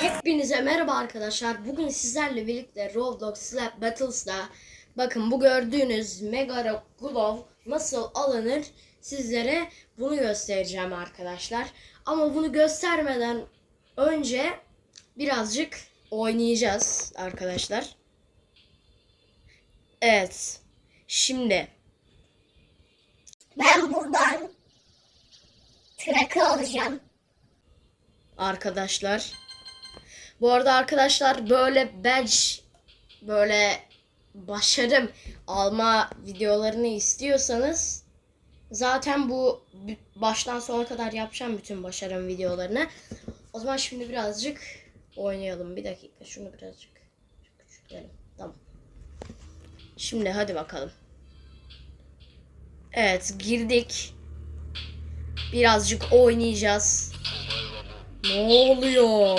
Hepinize merhaba arkadaşlar. Bugün sizlerle birlikte Roblox Slap Battles'da bakın bu gördüğünüz Mega Glove nasıl alınır sizlere bunu göstereceğim arkadaşlar. Ama bunu göstermeden önce birazcık oynayacağız arkadaşlar. Evet. Şimdi Ben buradan trakı alacağım. arkadaşlar. Bu arada arkadaşlar böyle badge böyle başarım alma videolarını istiyorsanız zaten bu baştan sona kadar yapacağım bütün başarım videolarını. O zaman şimdi birazcık oynayalım. Bir dakika şunu birazcık küçültelim. Tamam. Şimdi hadi bakalım. Evet girdik. Birazcık oynayacağız. Ne oluyor?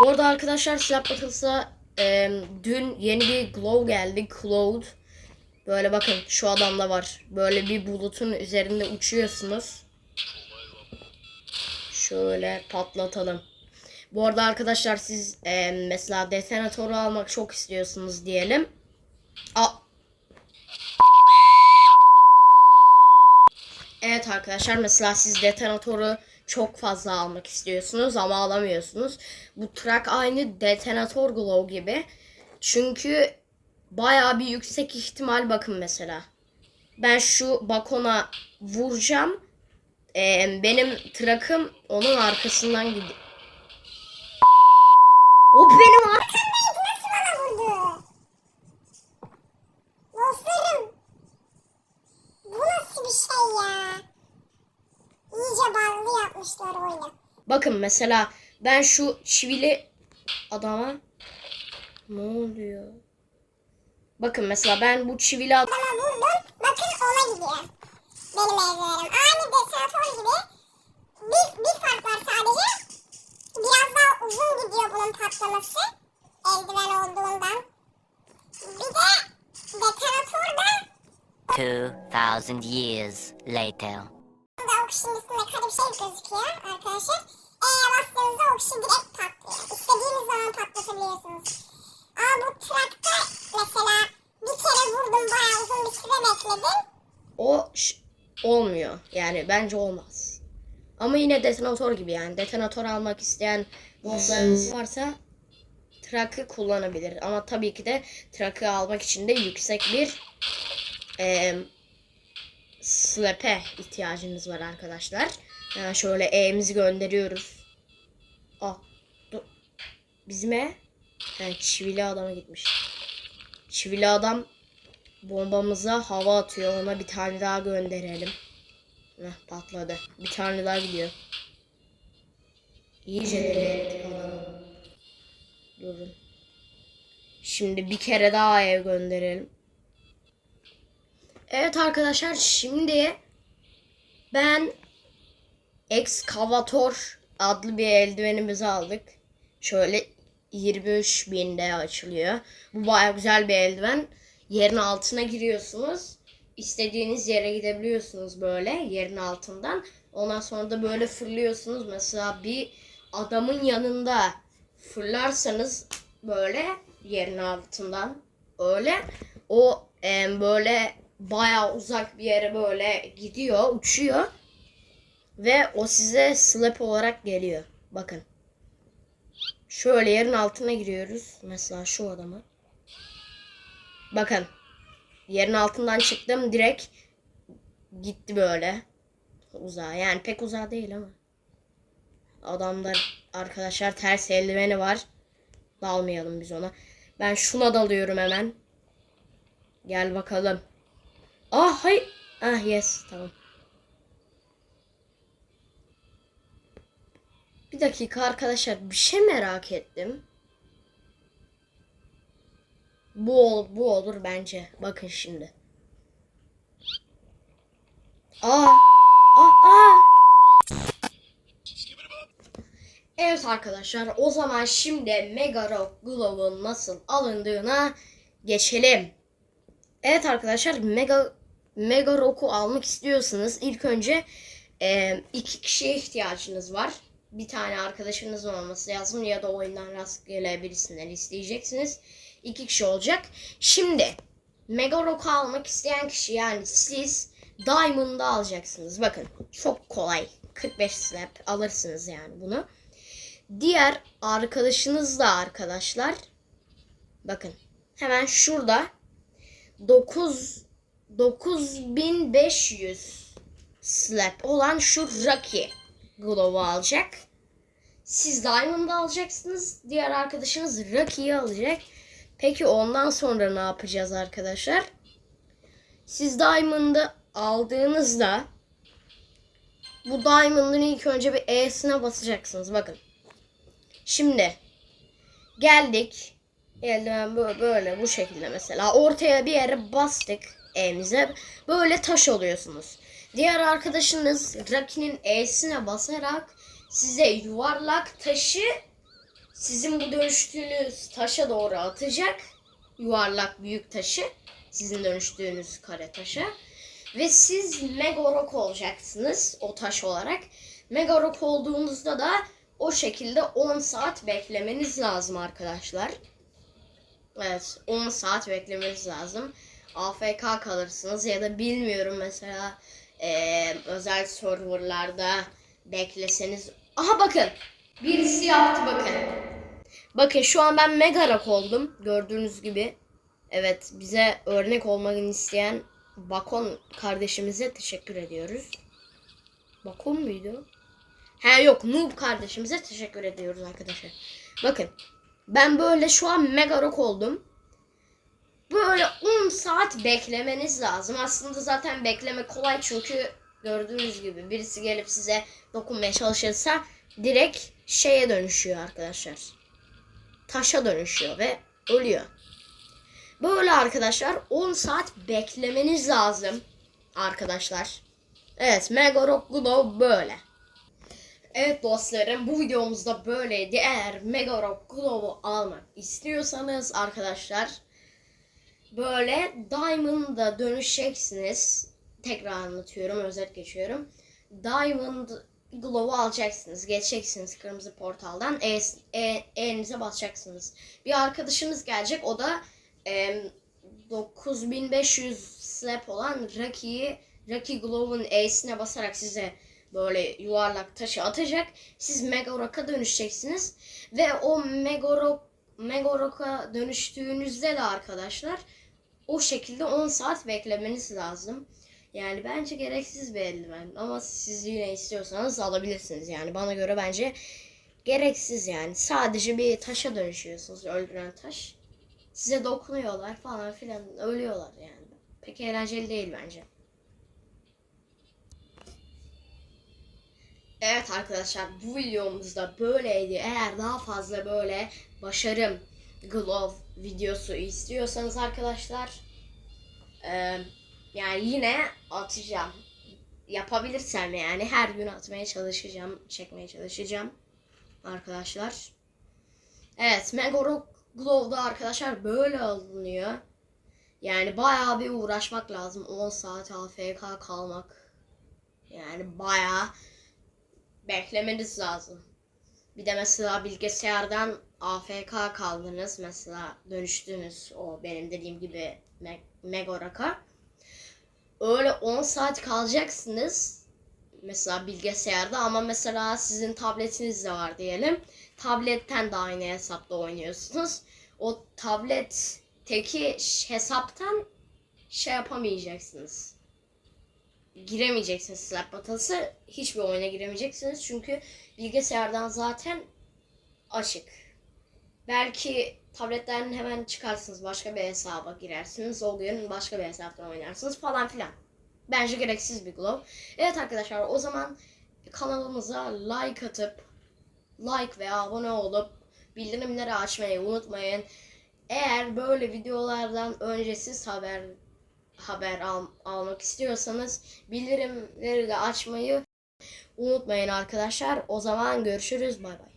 Bu arada arkadaşlar Slap Battles'a e, dün yeni bir glow geldi. Cloud. Böyle bakın şu adamda var. Böyle bir bulutun üzerinde uçuyorsunuz. Şöyle patlatalım. Bu arada arkadaşlar siz e, mesela detonatörü almak çok istiyorsunuz diyelim. A Evet arkadaşlar mesela siz detonatörü çok fazla almak istiyorsunuz ama alamıyorsunuz. Bu track aynı detonatör glow gibi. Çünkü bayağı bir yüksek ihtimal bakın mesela. Ben şu bakona vuracağım. Ee, benim trakım onun arkasından gidiyor. O benim ar- Nasıl bana vurdu? Dostlarım. Bu nasıl bir şey ya? İyice yapmışlar oyunu. Bakın mesela ben şu çivili adama ne oluyor? Bakın mesela ben bu çivili ad- Adama vurdum. Bakın ona gidiyor. Benim evlerim. Aynı detonatör gibi. Bir, bir fark var sadece. Biraz daha uzun gidiyor bunun patlaması. Eldiven olduğundan. Bir de detonatör de 2,000 years later. Okşun üstünde kare bir şey gözüküyor arkadaşlar. E'ye bastığınızda okşun direkt patlıyor. İstediğiniz zaman patlatabiliyorsunuz. Ama bu trakta mesela bir kere vurdum bayağı uzun bir süre bekledim. o olmuyor. Yani bence olmaz. Ama yine detonatör gibi yani. Detonatör almak isteyen dostlarınız varsa trakı kullanabilir. Ama tabii ki de trakı almak için de yüksek bir eee slap'e ihtiyacınız var arkadaşlar. Yani şöyle E'mizi gönderiyoruz. Dur. Bizim E yani çivili adama gitmiş. Çivili adam bombamıza hava atıyor. Ona bir tane daha gönderelim. Heh, patladı. Bir tane daha gidiyor. İyice deli. Durun. Şimdi bir kere daha ev gönderelim. Evet arkadaşlar şimdi ben Excavator adlı bir eldivenimizi aldık. Şöyle 23 binde açılıyor. Bu baya güzel bir eldiven. Yerin altına giriyorsunuz. İstediğiniz yere gidebiliyorsunuz böyle yerin altından. Ondan sonra da böyle fırlıyorsunuz. Mesela bir adamın yanında fırlarsanız böyle yerin altından öyle o em, böyle baya uzak bir yere böyle gidiyor, uçuyor ve o size slap olarak geliyor. Bakın. Şöyle yerin altına giriyoruz. Mesela şu adamı. Bakın. Yerin altından çıktım direkt gitti böyle. Uzağa. Yani pek uzağa değil ama. Adamda arkadaşlar ters eldiveni var. Dalmayalım biz ona. Ben şuna dalıyorum hemen. Gel bakalım. Ah hayır. Ah yes tamam. Bir dakika arkadaşlar bir şey merak ettim. Bu ol, bu olur bence. Bakın şimdi. Aa! Aa! Aa! Evet arkadaşlar o zaman şimdi Mega Rock Glove'un nasıl alındığına geçelim. Evet arkadaşlar Mega Mega Rock'u almak istiyorsanız ilk önce e, iki kişiye ihtiyacınız var. bir tane arkadaşınızın olması lazım ya da oyundan rastgele birisinden isteyeceksiniz. İki kişi olacak. Şimdi Mega Rock almak isteyen kişi yani siz Diamond'ı alacaksınız. Bakın çok kolay. 45 slap alırsınız yani bunu. Diğer arkadaşınız da arkadaşlar. Bakın hemen şurada 9 9500 slap olan şu Rocky Glove'u alacak. Siz Diamond'ı alacaksınız. Diğer arkadaşınız Rocky'yi alacak. Peki ondan sonra ne yapacağız arkadaşlar? Siz Diamond'ı aldığınızda bu Diamond'ın ilk önce bir E'sine basacaksınız. Bakın. Şimdi geldik. Eldiven böyle, böyle bu şekilde mesela. Ortaya bir yere bastık E'mize. Böyle taş oluyorsunuz. Diğer arkadaşınız Rocky'nin E'sine basarak size yuvarlak taşı sizin bu dönüştüğünüz taşa doğru atacak. Yuvarlak büyük taşı. Sizin dönüştüğünüz kare taşa. Ve siz Megorok olacaksınız o taş olarak. Megorok olduğunuzda da o şekilde 10 saat beklemeniz lazım arkadaşlar. Evet 10 saat beklemeniz lazım. AFK kalırsınız ya da bilmiyorum mesela eee, özel serverlarda bekleseniz. Aha bakın birisi yaptı bakın. Bakın şu an ben Megarak oldum gördüğünüz gibi. Evet bize örnek olmak isteyen Bakon kardeşimize teşekkür ediyoruz. Bakon muydu? He yok Noob kardeşimize teşekkür ediyoruz arkadaşlar. Bakın ben böyle şu an mega rock oldum. Böyle 10 saat beklemeniz lazım. Aslında zaten bekleme kolay çünkü gördüğünüz gibi birisi gelip size dokunmaya çalışırsa direkt şeye dönüşüyor arkadaşlar. Taşa dönüşüyor ve ölüyor. Böyle arkadaşlar 10 saat beklemeniz lazım arkadaşlar. Evet Mega Rock Glow böyle. Evet dostlarım bu videomuzda böyleydi. Eğer Mega Rock Glow'u almak istiyorsanız arkadaşlar böyle Diamond'a dönüşeceksiniz. Tekrar anlatıyorum özet geçiyorum. Diamond Glow'u alacaksınız. Geçeceksiniz kırmızı portaldan. E, e, elinize basacaksınız. Bir arkadaşınız gelecek. O da e, 9500 slap olan Rocky'yi Rocky Glow'un E'sine basarak size böyle yuvarlak taşı atacak. Siz Mega Rock'a dönüşeceksiniz. Ve o Mega Rock'a dönüştüğünüzde de arkadaşlar o şekilde 10 saat beklemeniz lazım. Yani bence gereksiz bir eldiven ama siz yine istiyorsanız alabilirsiniz. Yani bana göre bence gereksiz yani. Sadece bir taşa dönüşüyorsunuz öldüren taş. Size dokunuyorlar falan filan ölüyorlar yani. Pek eğlenceli değil bence. Evet arkadaşlar bu videomuzda böyleydi. Eğer daha fazla böyle başarım glove videosu istiyorsanız arkadaşlar eee, yani yine atacağım. Yapabilirsem yani her gün atmaya çalışacağım, çekmeye çalışacağım arkadaşlar. Evet Megoro Glove'da arkadaşlar böyle alınıyor. Yani bayağı bir uğraşmak lazım. 10 saat AFK kalmak. Yani bayağı beklemeniz lazım. Bir de mesela bilgisayardan AFK kaldınız. Mesela dönüştünüz o benim dediğim gibi Me- Megorak'a. Öyle 10 saat kalacaksınız. Mesela bilgisayarda ama mesela sizin tabletiniz de var diyelim. Tabletten de aynı hesapta oynuyorsunuz. O tabletteki hesaptan şey yapamayacaksınız giremeyeceksiniz slap battle'sı. Hiçbir oyuna giremeyeceksiniz. Çünkü bilgisayardan zaten açık. Belki tabletten hemen çıkarsınız. Başka bir hesaba girersiniz. O başka bir hesaptan oynarsınız falan filan. Bence gereksiz bir glow. Evet arkadaşlar o zaman kanalımıza like atıp like ve abone olup bildirimleri açmayı unutmayın. Eğer böyle videolardan öncesiz haber haber al- almak istiyorsanız bildirimleri de açmayı unutmayın arkadaşlar. O zaman görüşürüz. Bay bay.